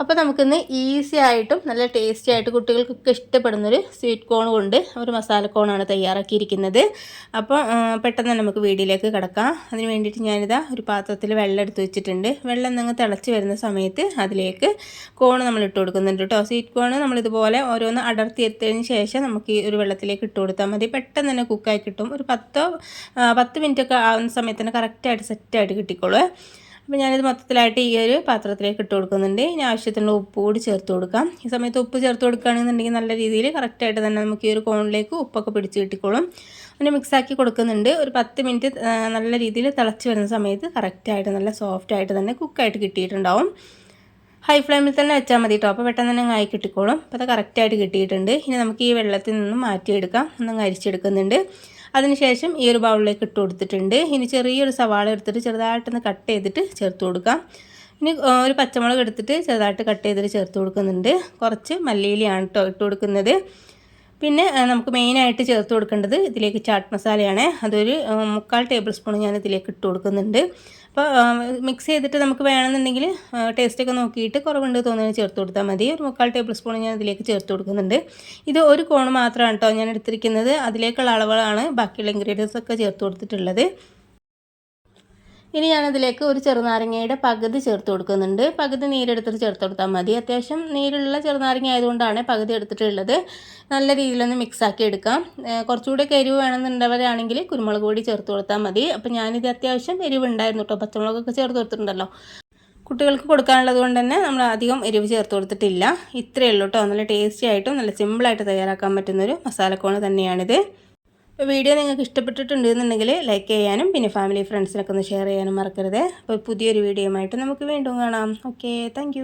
അപ്പോൾ നമുക്കിന്ന് ഈസി ആയിട്ടും നല്ല ടേസ്റ്റി ആയിട്ട് കുട്ടികൾക്കൊക്കെ ഇഷ്ടപ്പെടുന്നൊരു സ്വീറ്റ് കോൺ കൊണ്ട് ഒരു മസാല കോണാണ് തയ്യാറാക്കിയിരിക്കുന്നത്. അപ്പോൾ പെട്ടെന്ന് നമുക്ക് വീഡിയോയിലേക്ക് കിടക്കാം. അതിന് വേണ്ടിയിട്ട് ഞാനിതാ ഒരു പാത്രത്തിൽ വെള്ളം എടുത്ത് വെച്ചിട്ടുണ്ട്. വെള്ളം നിങ്ങൾ തിളച്ച് വരുന്ന സമയത്ത് അതിലേക്ക് കോൺ നമ്മൾ ഇട്ട് കൊടുക്കുന്നുണ്ട് കേട്ടോ സ്വീറ്റ് കോൺ നമ്മളിതുപോലെ ഓരോന്ന് അടർത്തി എത്തിയതിന് ശേഷം നമുക്ക് ഈ ഒരു വെള്ളത്തിലേക്ക് ഇട്ട് കൊടുത്താൽ മതി. പെട്ടെന്ന് തന്നെ കുക്കായി കിട്ടും. ഒരു പത്തോ പത്ത് മിനിറ്റൊക്കെ ആവുന്ന സമയത്ത് തന്നെ കറക്റ്റായിട്ട് സെറ്റായിട്ട് കിട്ടിക്കോളൂ അപ്പോൾ ഞാനിത് മൊത്തത്തിലായിട്ട് ഈ ഒരു പാത്രത്തിലേക്ക് ഇട്ട് കൊടുക്കുന്നുണ്ട്. ഇനി ആവശ്യത്തിനുള്ള ഉപ്പ് കൂടി ചേർത്ത് കൊടുക്കാം. ഈ സമയത്ത് ഉപ്പ് ചേർത്ത് കൊടുക്കുകയാണെന്നുണ്ടെങ്കിൽ നല്ല രീതിയിൽ കറക്റ്റായിട്ട് തന്നെ നമുക്ക് ഈ ഒരു കോണിലേക്ക് ഉപ്പൊക്കെ പിടിച്ച് കിട്ടിക്കോളും. അങ്ങനെ മിക്സാക്കി കൊടുക്കുന്നുണ്ട്. ഒരു പത്ത് മിനിറ്റ് നല്ല രീതിയിൽ തിളച്ച് വരുന്ന സമയത്ത് കറക്റ്റായിട്ട് നല്ല സോഫ്റ്റായിട്ട് തന്നെ കുക്കായിട്ട് കിട്ടിയിട്ടുണ്ടാവും. ഹൈ ഫ്ലെയിമിൽ തന്നെ വെച്ചാൽ മതി കേട്ടോ അപ്പോൾ പെട്ടെന്ന് തന്നെ ആയി കിട്ടിക്കോളും. അപ്പോൾ അത് കറക്റ്റായിട്ട് കിട്ടിയിട്ടുണ്ട്. ഇനി നമുക്ക് ഈ വെള്ളത്തിൽ നിന്നും മാറ്റിയെടുക്കാം. ഒന്നും അരിച്ചെടുക്കുന്നുണ്ട്. അതിനുശേഷം ഈ ഒരു ബൗളിലേക്ക് ഇട്ട് കൊടുത്തിട്ടുണ്ട്. ഇനി ചെറിയൊരു സവാള എടുത്തിട്ട് ചെറുതായിട്ടൊന്ന് കട്ട് ചെയ്തിട്ട് ചേർത്ത് കൊടുക്കാം. ഇനി ഒരു പച്ചമുളക് എടുത്തിട്ട് ചെറുതായിട്ട് കട്ട് ചെയ്തിട്ട് ചേർത്ത് കൊടുക്കുന്നുണ്ട്. കുറച്ച് മല്ലിയിലയാണ് കേട്ടോ ഇട്ട് കൊടുക്കുന്നത്. പിന്നെ നമുക്ക് മെയിനായിട്ട് ചേർത്ത് കൊടുക്കേണ്ടത് ഇതിലേക്ക് ചാട്ട് മസാലയാണ്. അതൊരു മുക്കാൽ ടേബിൾ സ്പൂൺ ഞാൻ ഇതിലേക്ക് ഇട്ട് കൊടുക്കുന്നുണ്ട്. അപ്പോൾ മിക്സ് ചെയ്തിട്ട് നമുക്ക് വേണമെന്നുണ്ടെങ്കിൽ ടേസ്റ്റൊക്കെ നോക്കിയിട്ട് കുറവുണ്ട് തോന്നുന്നത് ചേർത്ത് കൊടുത്താൽ മതി. ഒരു മുക്കാൽ ടേബിൾ സ്പൂൺ ഞാൻ ഇതിലേക്ക് ചേർത്ത് കൊടുക്കുന്നുണ്ട്. ഇത് ഒരു കോൺ മാത്രമാണ് കേട്ടോ ഞാൻ എടുത്തിരിക്കുന്നത്. അതിലേക്കുള്ള അളവുകളാണ് ബാക്കിയുള്ള ഇൻഗ്രീഡിയൻസ് ഒക്കെ ചേർത്ത് കൊടുത്തിട്ടുള്ളത്. ഇനി ഞാനതിലേക്ക് ഒരു ചെറുനാരങ്ങയുടെ പകുതി ചേർത്ത് കൊടുക്കുന്നുണ്ട്. പകുതി നീരെടുത്തിട്ട് ചേർത്ത് കൊടുത്താൽ മതി. അത്യാവശ്യം നീരുള്ള ചെറുനാരങ്ങ ആയതുകൊണ്ടാണ് പകുതി എടുത്തിട്ടുള്ളത്. നല്ല രീതിയിലൊന്ന് മിക്സാക്കി എടുക്കാം. കുറച്ചുകൂടി എരിവ് വേണമെന്നുണ്ടവരാണെങ്കിൽ കുരുമുളക് പൊടി ചേർത്ത് കൊടുത്താൽ മതി. അപ്പം ഞാനിത് അത്യാവശ്യം എരിവ് ഉണ്ടായിരുന്നു കേട്ടോ പച്ചമുളകൊക്കെ ചേർത്ത് കൊടുത്തിട്ടുണ്ടല്ലോ. കുട്ടികൾക്ക് കൊടുക്കാനുള്ളത് കൊണ്ട് തന്നെ നമ്മൾ അധികം എരിവ് ചേർത്ത് കൊടുത്തിട്ടില്ല. ഇത്രയേ ഉള്ളൂ കേട്ടോ നല്ല ടേസ്റ്റി ആയിട്ടും നല്ല സിമ്പിളായിട്ട് തയ്യാറാക്കാൻ പറ്റുന്നൊരു മസാലക്കോണ് തന്നെയാണിത്. അപ്പോൾ വീഡിയോ നിങ്ങൾക്ക് ഇഷ്ടപ്പെട്ടിട്ടുണ്ടെന്നുണ്ടെങ്കിൽ ലൈക്ക് ചെയ്യാനും പിന്നെ ഫാമിലി ഫ്രണ്ട്സിനൊക്കെ ഒന്ന് ഷെയർ ചെയ്യാനും മറക്കരുത്. അപ്പോൾ പുതിയൊരു വീഡിയോയുമായിട്ട് നമുക്ക് വീണ്ടും കാണാം. Okay thank